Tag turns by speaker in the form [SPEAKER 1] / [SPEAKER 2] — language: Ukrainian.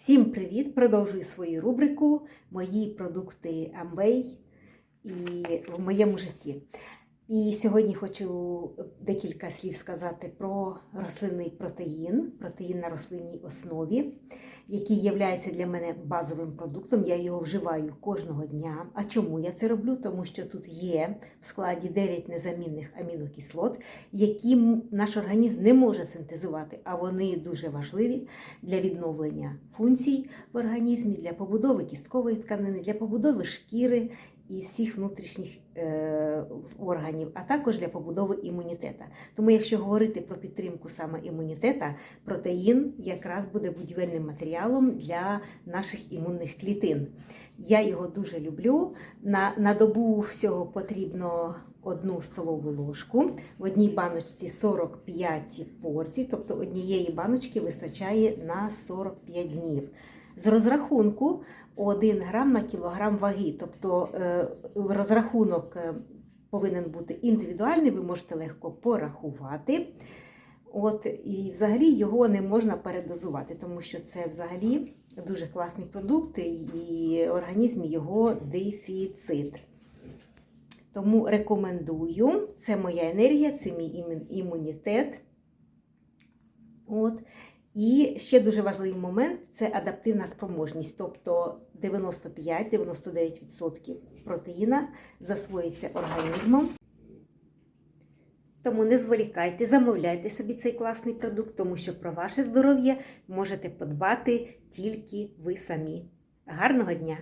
[SPEAKER 1] Всім привіт! Продовжую свою рубрику Мої продукти Amway і в моєму житті. І сьогодні хочу декілька слів сказати про рослинний протеїн, протеїн на рослинній основі, який є для мене базовим продуктом. Я його вживаю кожного дня. А чому я це роблю? Тому що тут є в складі 9 незамінних амінокислот, які наш організм не може синтезувати, а вони дуже важливі для відновлення функцій в організмі, для побудови кісткової тканини, для побудови шкіри і всіх внутрішніх е, органів, а також для побудови імунітету. Тому, якщо говорити про підтримку саме імунітету, протеїн якраз буде будівельним матеріалом для наших імунних клітин. Я його дуже люблю. На, на добу всього потрібно одну столову ложку. В одній баночці 45 порцій, тобто однієї баночки вистачає на 45 днів. З розрахунку 1 грам на кілограм ваги. Тобто е, розрахунок е, повинен бути індивідуальний, ви можете легко порахувати. От, І взагалі його не можна передозувати, тому що це взагалі дуже класний продукт, і в організмі його дефіцит. Тому рекомендую, це моя енергія, це мій імунітет. От. І ще дуже важливий момент це адаптивна спроможність, тобто 95-99% протеїна засвоїться організмом. Тому не зволікайте, замовляйте собі цей класний продукт, тому що про ваше здоров'я можете подбати тільки ви самі. Гарного дня!